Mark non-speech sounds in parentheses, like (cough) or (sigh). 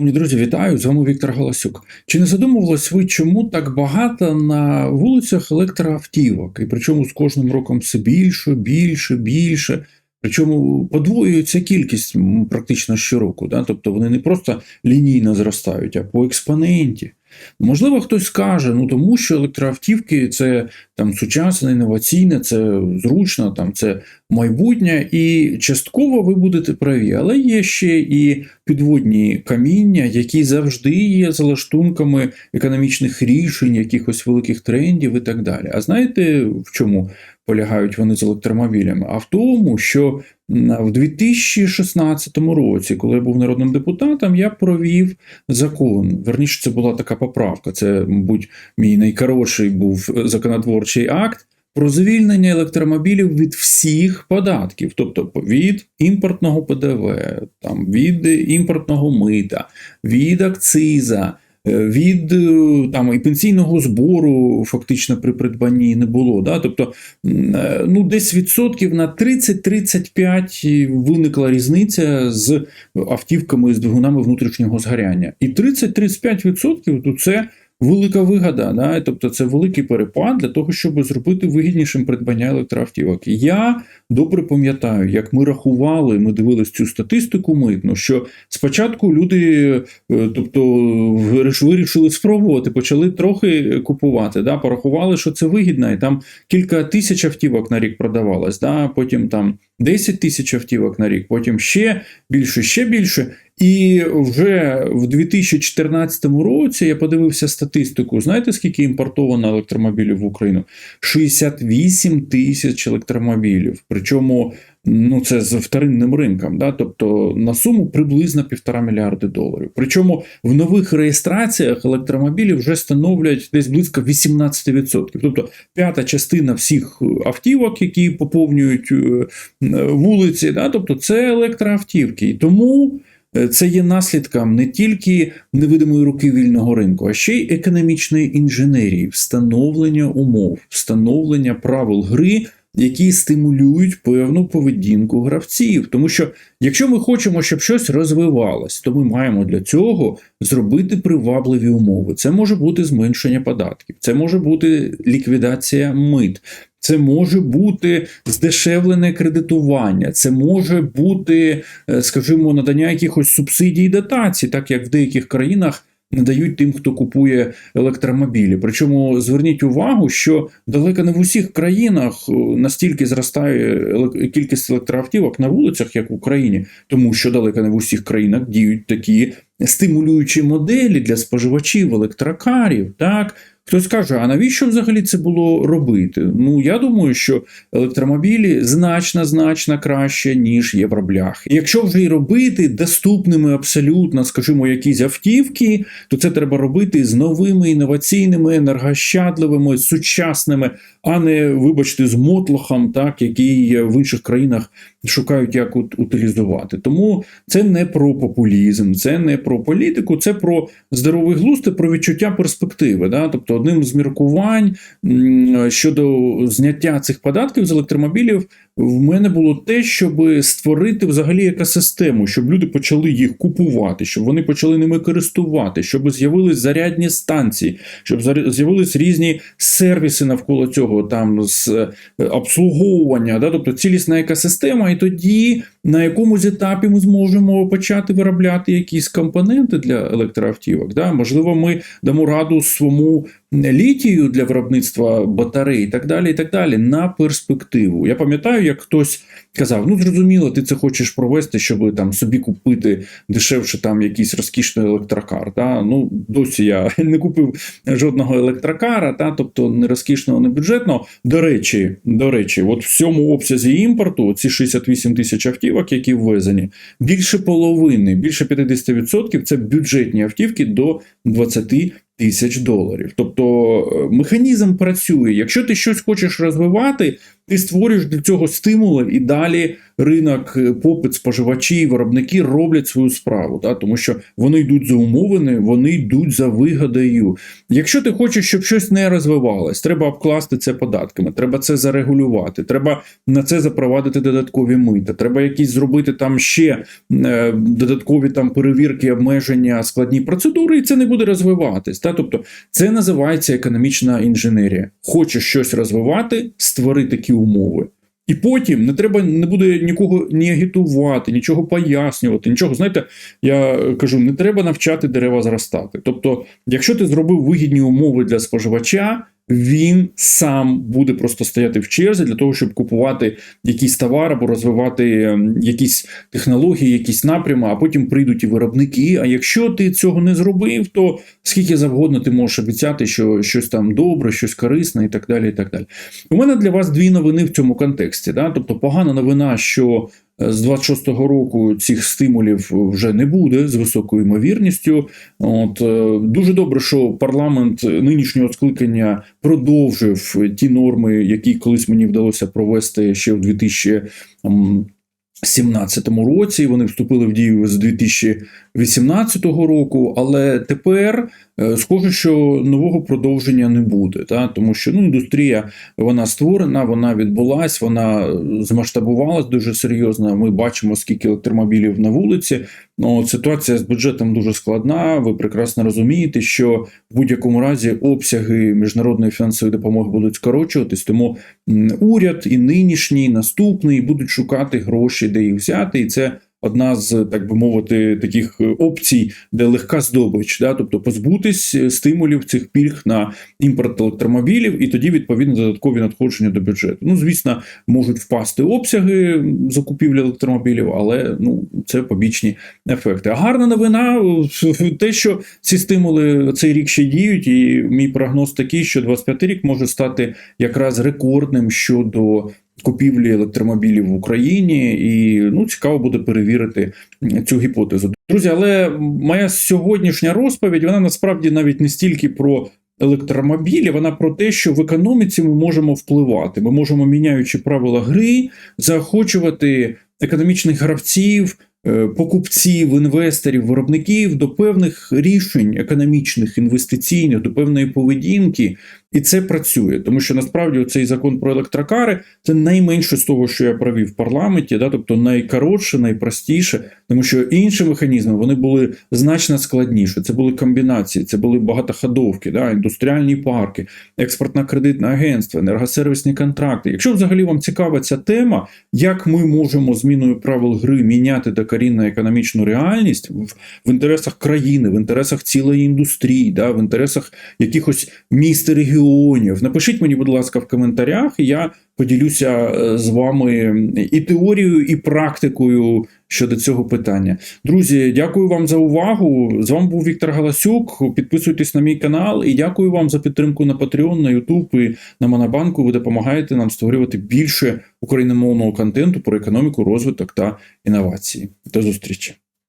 Друзі, вітаю! З вами Віктор Галасюк. Чи не задумувались ви, чому так багато на вулицях електроавтівок? І причому з кожним роком все більше, більше, більше. Причому подвоюється кількість практично щороку. Да? Тобто вони не просто лінійно зростають, а по експоненті. Можливо, хтось скаже, ну тому що електроавтівки це там сучасне, інноваційне, це зручно, там це майбутнє, і частково ви будете праві, але є ще і підводні каміння, які завжди є залаштунками економічних рішень, якихось великих трендів і так далі. А знаєте, в чому полягають вони з електромобілями? А в тому, що в 2016 році, коли я був народним депутатом, я провів закон. Верніше, це була така поправка. Це, мабуть, мій найкоротший був законотворчий акт. Про звільнення електромобілів від всіх податків, тобто від імпортного ПДВ, там, від імпортного мита, від акциза, е, від е, там, і пенсійного збору фактично при придбанні не було. Да? Тобто е, ну, десь відсотків на 30-35 виникла різниця з автівками з двигунами внутрішнього згоряння. І 30-35% то це велика вигода, да? тобто це великий перепад для того, щоб зробити вигіднішим придбання електроавтівок. Я добре пам'ятаю, як ми рахували, ми дивились цю статистику митну, що спочатку люди, е, тобто вирішили спробувати, почали трохи купувати, да? порахували, що це вигідно, і там кілька тисяч автівок на рік продавалось, да? потім там 10 тисяч автівок на рік, потім ще більше, ще більше. І вже в 2014 році я подивився статистику. Знаєте, скільки імпортовано електромобілів в Україну? 68 тисяч електромобілів. Причому ну, це з вторинним ринком, да? тобто на суму приблизно півтора мільярди доларів. Причому в нових реєстраціях електромобілів вже становлять десь близько 18%. Тобто п'ята частина всіх автівок, які поповнюють е, вулиці, да? тобто це електроавтівки. І тому. Е, Це є наслідком не тільки невидимої руки вільного ринку, а ще й економічної інженерії, встановлення умов, встановлення правил гри, які стимулюють певну поведінку гравців. Тому що, якщо ми хочемо, щоб щось розвивалось, то ми маємо для цього зробити привабливі умови. Це може бути зменшення податків, це може бути ліквідація мит. Це може бути здешевлене кредитування, це може бути, е, скажімо, надання якихось субсидій і дотацій, так як в деяких країнах надають тим, хто купує електромобілі. Причому зверніть увагу, що далеко не в усіх країнах е, настільки зростає кількість електроавтівок на вулицях, як в Україні, тому що далеко не в усіх країнах діють такі стимулюючі моделі для споживачів електрокарів. Так, Хтось каже, а навіщо взагалі це було робити? Ну я думаю, що електромобілі значно значно краще, ніж євробляхи. Якщо вже й робити доступними абсолютно, скажімо, якісь автівки, то це треба робити з новими інноваційними, енергощадливими, сучасними, а не, вибачте, з мотлохом, так який в інших країнах шукають, як ут- утилізувати. Тому це не про популізм, це не про політику, це про здоровий глузд про відчуття перспективи. Да? Тобто, одним з міркувань щодо зняття цих податків з електромобілів в мене було те, щоб створити взагалі екосистему, щоб люди почали їх купувати, щоб вони почали ними користувати, щоб з'явились зарядні станції, щоб з'явились різні сервіси навколо цього, там з е, обслуговування, да? тобто цілісна екосистема, і тоді на якомусь етапі ми зможемо почати виробляти якісь компоненти для електроавтівок. Да? Можливо, ми дамо раду своєму літію для виробництва батарей і так далі, і так далі, на перспективу. Я пам'ятаю, як хтось казав: ну зрозуміло, ти це хочеш провести, щоб там собі купити дешевше там якийсь розкішний електрокар. Та? Ну, досі я (laughs) не купив жодного електрокара, та? тобто не розкішного, не бюджетного. До речі, до речі, от в цьому обсязі імпорту, ці 68 тисяч автівок, які ввезені, більше половини, більше 50% це бюджетні автівки до 20 тисяч доларів. Тобто е, механізм працює. Якщо ти щось хочеш розвивати, Ти створюєш для цього стимули, і далі ринок, е, попит, споживачі, виробники роблять свою справу, та? тому що вони йдуть за умовини, вони йдуть за вигодою. Якщо ти хочеш, щоб щось не розвивалось, треба обкласти це податками, треба це зарегулювати, треба на це запровадити додаткові мита, треба якісь зробити там ще е, додаткові там перевірки, обмеження, складні процедури, і це не буде розвиватись. Та? Тобто це називається економічна інженерія. Хочеш щось розвивати, створи такі умови. І потім не треба не буде нікого ні агітувати, нічого пояснювати, нічого. Знаєте, я кажу, не треба навчати дерева зростати. Тобто, якщо ти зробив вигідні умови для споживача, він сам буде просто стояти в черзі для того, щоб купувати якийсь товар або розвивати ем, якісь технології, якісь напрями, а потім прийдуть і виробники. А якщо ти цього не зробив, то скільки завгодно ти можеш обіцяти, що щось там добре, щось корисне і так далі. і так далі. У мене для вас дві новини в цьому контексті. Да? Тобто, погана новина, що з 26-го року цих стимулів вже не буде з високою ймовірністю. От е, дуже добре, що парламент нинішнього скликання продовжив ті норми, які колись мені вдалося провести ще в 2017 році. Вони вступили в дію з 2018 року, але тепер е, схоже, що нового продовження не буде, та? тому що ну, індустрія вона створена, вона відбулась, вона змасштабувалась дуже серйозно. Ми бачимо, скільки електромобілів на вулиці. Ну, ситуація з бюджетом дуже складна. Ви прекрасно розумієте, що в будь-якому разі обсяги міжнародної фінансової допомоги будуть скорочуватись, тому уряд і нинішній, і наступний будуть шукати гроші, де їх взяти, і це. Одна з так би мовити таких опцій, де легка здобич, да, тобто позбутись стимулів цих пільг на імпорт електромобілів, і тоді відповідно додаткові надходження до бюджету. Ну, звісно, можуть впасти обсяги закупівлі електромобілів, але ну це побічні ефекти. А гарна новина те, що ці стимули цей рік ще діють, і мій прогноз такий, що 25 рік може стати якраз рекордним щодо купівлі електромобілів в Україні, і ну цікаво буде перевірити цю гіпотезу. Друзі, але моя сьогоднішня розповідь вона насправді навіть не стільки про. Електромобілі, вона про те, що в економіці ми можемо впливати. Ми можемо, міняючи правила гри, заохочувати економічних гравців, е, покупців, інвесторів, виробників до певних рішень економічних, інвестиційних, до певної поведінки. І це працює, тому що насправді цей закон про електрокари це найменше з того, що я провів в парламенті, да, тобто найкоротше, найпростіше, тому що інші механізми вони були значно складніші. Це були комбінації, це були багатоходовки, да, індустріальні парки, експортно-кредитне агентство, енергосервісні контракти. Якщо взагалі вам цікава ця тема, як ми можемо зміною правил гри міняти докорінно економічну реальність в, в інтересах країни, в інтересах цілої індустрії, да, в інтересах якихось міст і регіонів, регіонів. Напишіть мені, будь ласка, в коментарях, і я поділюся е, з вами і теорією, і практикою щодо цього питання. Друзі, дякую вам за увагу. З вами був Віктор Галасюк. Підписуйтесь на мій канал і дякую вам за підтримку на Patreon, на YouTube і на Монобанку. Ви допомагаєте нам створювати більше україномовного контенту про економіку, розвиток та інновації. До зустрічі!